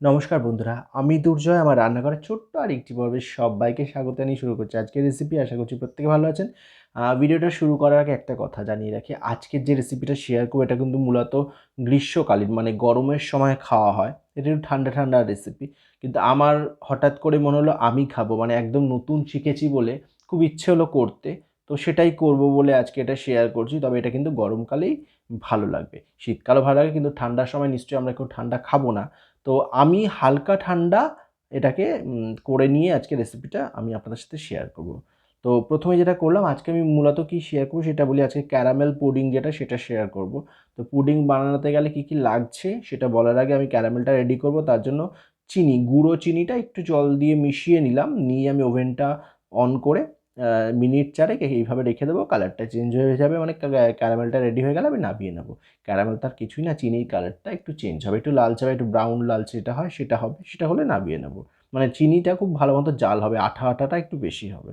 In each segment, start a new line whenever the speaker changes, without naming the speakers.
নমস্কার বন্ধুরা, আমি দুর্জয়, আমার রান্নাঘরের ছোট্ট আর একটি পর্বে সবাইকে স্বাগত জানিয়ে শুরু করছি আজকের রেসিপি আশা করছি প্রত্যেকে ভালো আছেন। ভিডিওটা শুরু করার আগে একটা কথা জানিয়ে রাখি, আজকের যে রেসিপিটা শেয়ার করব, এটা কিন্তু মূলত গ্রীষ্মকালীন মানে গরমের সময় খাওয়া হয়। এটা একটু ঠান্ডা ঠান্ডা রেসিপি কিন্তু আমার হঠাৎ করে মনে হলো আমি খাব মানে একদম নতুন শিখেছি বলে খুব ইচ্ছে হলো করতে। তো সেটাই করব বলে আজকে এটা শেয়ার করছি, তবে এটা কিন্তু গরমকালেই ভালো লাগবে। শীতকালও ভালো লাগে, কিন্তু ঠান্ডার সময় নিশ্চয়ই আমরা কেউ ঠান্ডা খাব না। তো আমি হালকা ঠান্ডা এটাকে করে নিয়ে আজকে রেসিপিটা আমি আপনাদের সাথে শেয়ার করব। তো প্রথমে যেটা করলাম, আজকে আমি মূলত কি শেয়ার করব সেটা বলি, আজকে ক্যারামেল পুডিং যেটা সেটা শেয়ার করব। তো পুডিং বানানোতে গেলে কি কি লাগছে সেটা বলার আগে আমি ক্যারামেলটা রেডি করব, তার জন্য চিনি, গুঁড়ো চিনিটা একটু জল দিয়ে মিশিয়ে নিলাম, নিয়ে আমি ওভেনটা অন করে মিনিট চারেক এইভাবে রেখে দেবো কালারটা চেঞ্জ হয়ে যাবে মানে ক্যারামেলটা রেডি হয়ে গেলে আমি নামিয়ে নেব। ক্যারামেল তার কিছুই না চিনির কালারটা একটু চেঞ্জ হবে। একটু লালচে হবে একটু ব্রাউন লালচে যেটা হয়, সেটা হবে, সেটা হলে নামিয়ে নেব। মানে চিনিটা খুব ভালো মতো জাল হবে আঠা আঠাটা একটু বেশি হবে।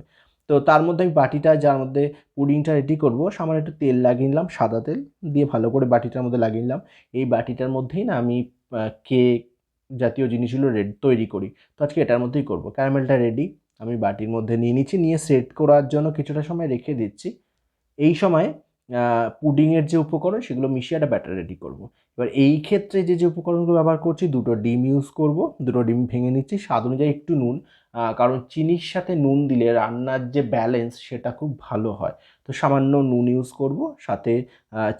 তো তার মধ্যে আমি বাটিটা, যার মধ্যে পুডিংটা রেডি করব, সামান্য একটু তেল লাগিয়ে নিলাম, সাদা তেল দিয়ে ভালো করে বাটিটার মধ্যে লাগিয়ে নিলাম। এই বাটিটার মধ্যেই না আমি কেক জাতীয় জিনিসগুলো রেডি তৈরি করি। তো আজকে এটার মধ্যেই করব। ক্যারামেলটা রেডি আমি বাটির মধ্যে নিয়ে নিচ্ছি, নিয়ে সেট করার জন্য কিছুটা সময় রেখে দিচ্ছি। এই সময় পুডিংয়ের যে উপকরণ সেগুলো মিশিয়ে একটা ব্যাটার রেডি করব। এবার এই ক্ষেত্রে যে যে উপকরণগুলো ব্যবহার করছি, দুটো ডিম ইউজ করব, দুটো ডিম ভেঙে নিচ্ছি, স্বাদ অনুযায়ী একটু নুন কারণ চিনির সাথে নুন দিলে রান্নার যে ব্যালেন্স সেটা খুব ভালো হয়। তো সামান্য নুন ইউজ করব, সাথে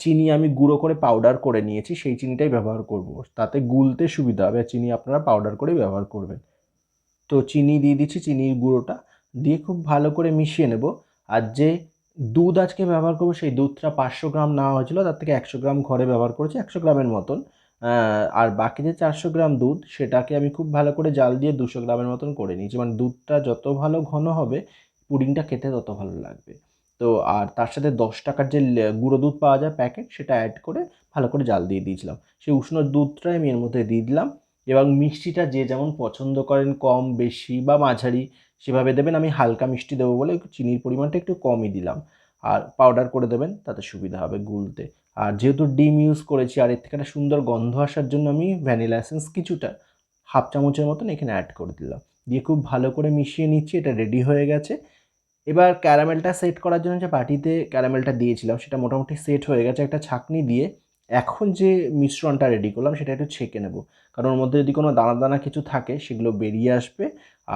চিনি আমি গুঁড়ো করে পাউডার করে নিয়েছি, সেই চিনিটাই ব্যবহার করব। তাতে গুলতে সুবিধা হবে চিনি আপনারা পাউডার করে ব্যবহার করবেন। তো চিনি দিয়ে দিচ্ছি, চিনির গুঁড়োটা দিয়ে খুব ভালো করে মিশিয়ে নেব। আর যে দুধ আজকে ব্যবহার করব সেই দুধটা পাঁচশো গ্রাম নেওয়া হয়েছিল, তার থেকে একশো গ্রাম ঘরে ব্যবহার করেছি, একশো গ্রামের মতন। আর বাকি যে চারশো গ্রাম দুধ, সেটাকে আমি খুব ভালো করে জাল দিয়ে দুশো গ্রামের মতন করে নিয়েছি। মানে দুধটা যত ভালো ঘন হবে, পুডিংটা খেতে তত ভালো লাগবে। তো আর তার সাথে দশ টাকার যে গুঁড়ো দুধ পাওয়া যায়, প্যাকেট, সেটা অ্যাড করে ভালো করে জাল দিয়ে দিয়েছিলাম। সেই উষ্ণ দুধটাই আমি এর মধ্যে দিয়ে দিলাম। এবং মিষ্টিটা যে যেমন পছন্দ করেন কম, বেশি বা মাঝারি, সেভাবে দেবেন। আমি হালকা মিষ্টি দেবো বলে চিনির পরিমাণটা একটু কমই দিলাম। আর পাউডার করে দেবেন, তাতে সুবিধা হবে গুলতে। আর যেহেতু ডিম ইউজ করেছি, আর এর থেকে একটা সুন্দর গন্ধ আসার জন্য আমি ভ্যানিলা এসেন্স কিছুটা হাফ চামচের মতন এখানে অ্যাড করে দিলাম। দিয়ে খুব ভালো করে মিশিয়ে নিচ্ছি, এটা রেডি হয়ে গেছে। এবার ক্যারামেলটা সেট করার জন্য যে বাটিতে ক্যারামেলটা দিয়েছিলাম, সেটা মোটামুটি সেট হয়ে গেছে একটা ছাঁকনি দিয়ে। এখন যে মিশ্রণটা রেডি করলাম, সেটা একটু ছেঁকে নেব। কারণ ওর মধ্যে যদি কোনো দানা দানা কিছু থাকে, সেগুলো বেরিয়ে আসবে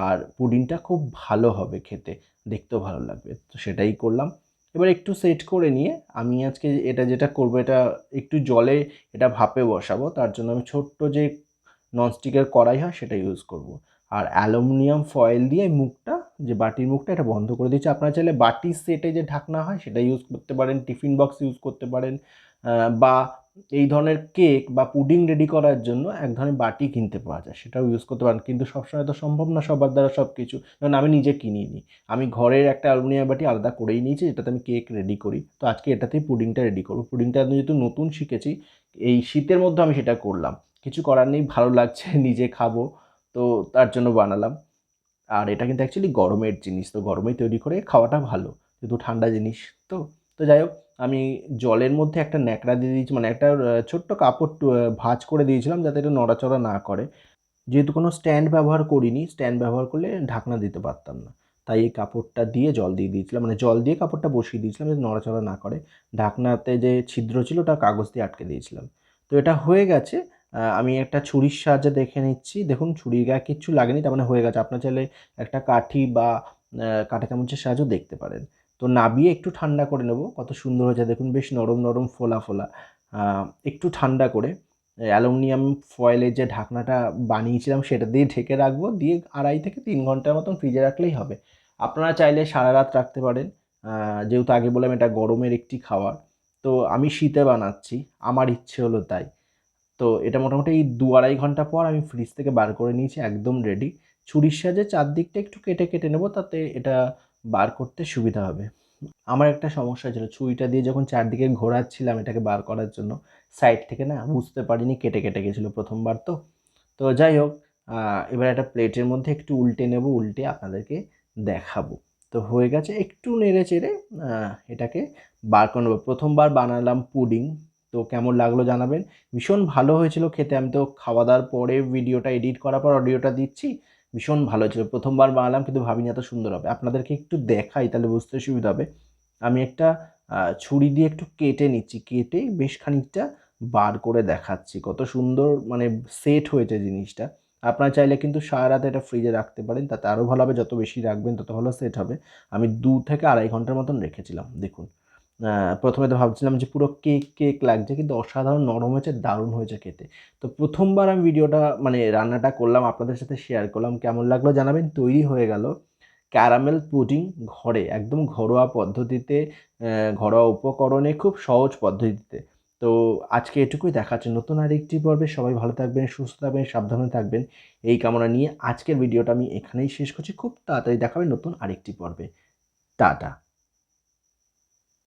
আর পুডিংটা খুব ভালো হবে খেতে, দেখতেও ভালো লাগবে। তো সেটাই করলাম। এবার একটু সেট করে নিয়ে আমি আজকে এটা যেটা করব, এটা একটু জলে এটা ভাপে বসাবো, তার জন্য আমি ছোট্ট যে ননস্টিকের কড়াই হয়, সেটা ইউজ করব। আর অ্যালুমিনিয়াম ফয়েল দিয়ে মুখটা, যে বাটির মুখটা, এটা বন্ধ করে দিচ্ছি। আপনারা চাইলে বাটির সেটে যে ঢাকনা হয়, সেটা ইউজ করতে পারেন, টিফিন বক্স ইউজ করতে পারেন বা এই ধরনের কেক বা পুডিং রেডি করার জন্য এক ধরনের বাটি কিনতে পাওয়া যায়। সেটাও ইউজ করতে পারেন। কিন্তু সবসময় তো সম্ভব না সবার দ্বারা সব কিছু যেমন আমি নিজে কিনি কিনিনি। আমি ঘরের একটা অ্যালুমিনিয়াম বাটি আলাদা করেই নিয়েছি, যেটাতে আমি কেক রেডি করি। তো আজকে এটাতেই পুডিংটা রেডি করব। পুডিংটা আমি যেহেতু নতুন শিখেছি, এই শীতের মধ্যে আমি সেটা করলাম। কিছু করার নেই, ভালো লাগছে, নিজে খাব। তো তার জন্য বানালাম। আর এটা কিন্তু অ্যাকচুয়ালি গরমের জিনিস। তো গরমেই তৈরি করে খাওয়াটা ভালো। যেহেতু ঠান্ডা জিনিস তো। তো যাই হোক আমি জলের মধ্যে একটা ন্যাকড়া দিয়ে দিয়েছি মানে একটা ছোট্ট কাপড় ভাঁজ করে দিয়েছিলাম যাতে এটা নড়াচড়া না করে। যেহেতু কোনো স্ট্যান্ড ব্যবহার করিনি, স্ট্যান্ড ব্যবহার করলে ঢাকনা দিতে পারতাম না। তাই এই কাপড়টা দিয়ে জল দিয়ে দিয়েছিলাম মানে জল দিয়ে কাপড়টা বসিয়ে দিয়েছিলাম যাতে নড়াচড়া না করে। ঢাকনাতে যে ছিদ্র ছিল ওটা কাগজ দিয়ে আটকে দিয়েছিলাম। তো এটা হয়ে গেছে আমি একটা ছুরির সাহায্যে দেখে নিচ্ছি। দেখুন, ছুরির গায়ে কিচ্ছু লাগেনি, তার মানে হয়ে গেছে। আপনার চাইলে একটা কাঠি বা কাঁটা চামচের সাহায্যেও দেখতে পারেন। তো নাবিয়ে একটু ঠান্ডা করে নেব। কত সুন্দর হয়েছে, দেখুন, বেশ নরম নরম, ফোলা ফোলা। একটু ঠান্ডা করে অ্যালুমিনিয়াম ফয়েলের যে ঢাকনাটা বানিয়েছিলাম সেটা দিয়ে ঢেকে রাখব, দিয়ে আড়াই থেকে তিন ঘণ্টার মতন ফ্রিজে রাখলেই হবে। আপনারা চাইলে সারা রাত রাখতে পারেন যেহেতু আগে বললাম এটা গরমের একটি খাবার তো আমি শীতে বানাচ্ছি, আমার ইচ্ছে হলো তাই। তো এটা মোটামুটি এই দু আড়াই ঘণ্টা পর আমি ফ্রিজ থেকে বার করে নিয়েছি, একদম রেডি। ছুরির সাহায্যে চারদিকটা একটু কেটে কেটে নেব, তাতে এটা বার করতে সুবিধা হবে। আমার একটা সমস্যা ছিল, ছুরিটা দিয়ে যখন চারদিকে ঘোরাচ্ছিলাম এটাকে বার করার জন্য সাইড থেকে না বুঝতে পারিনি, কেটে কেটে গেছিল প্রথমবার তো। তো যাই হোক এবার একটা প্লেটের মধ্যে একটু উল্টে নেব, উল্টে আপনাদেরকে দেখাবো। তো হয়ে গেছে, একটু নেড়ে চেড়ে এটাকে বার করে নেব। প্রথমবার বানালাম পুডিং, তো কেমন লাগল জানাবেন? ভীষণ ভালো হয়েছিল খেতে, আমি তো খাওয়া দাওয়ার পরে ভিডিওটা এডিট করার পর অডিওটা দিচ্ছি। ভীষণ ভালো হয়েছিল প্রথমবার বানালাম কিন্তু ভাবিনি এত সুন্দর হবে। আপনাদেরকে একটু দেখাই, তাহলে বুঝতে সুবিধা হবে। আমি একটা ছুরি দিয়ে একটু কেটে নিচ্ছি। কেটে বেশ খানিকটা বার করে দেখাচ্ছি। কত সুন্দর মানে সেট হয়েছে জিনিসটা। আপনারা চাইলে কিন্তু সারা রাত এটা ফ্রিজে রাখতে পারেন। তাতে আরও ভালো হবে। যত বেশি রাখবেন, তত ভালো সেট হবে। আমি দু থেকে আড়াই ঘণ্টার মতন রেখেছিলাম। দেখুন। প্রথমে তো ভাবছিলাম যে পুরো কেক কেক লাগছে, কিন্তু অসাধারণ নরম হয়েছে, দারুণ হয়েছে খেতে। তো প্রথমবার আমি ভিডিওটা মানে রান্নাটা করলাম, আপনাদের সাথে শেয়ার করলাম, কেমন লাগল জানাবেন, তৈরি হয়ে গেল। ক্যারামেল পুডিং ঘরে, একদম ঘরোয়া পদ্ধতিতে ঘরোয়া উপকরণে, খুব সহজ পদ্ধতিতে। তো আজকে এটুকুই দেখাচ্ছে নতুন আর একটি পর্বে, সবাই ভালো থাকবেন, সুস্থ থাকবেন, সাবধানে থাকবেন, এই কামনা নিয়ে আজকের ভিডিওটা আমি এখানেই শেষ করছি, খুব তাড়াতাড়ি দেখাবে নতুন আরেকটি পর্বে। টাটা।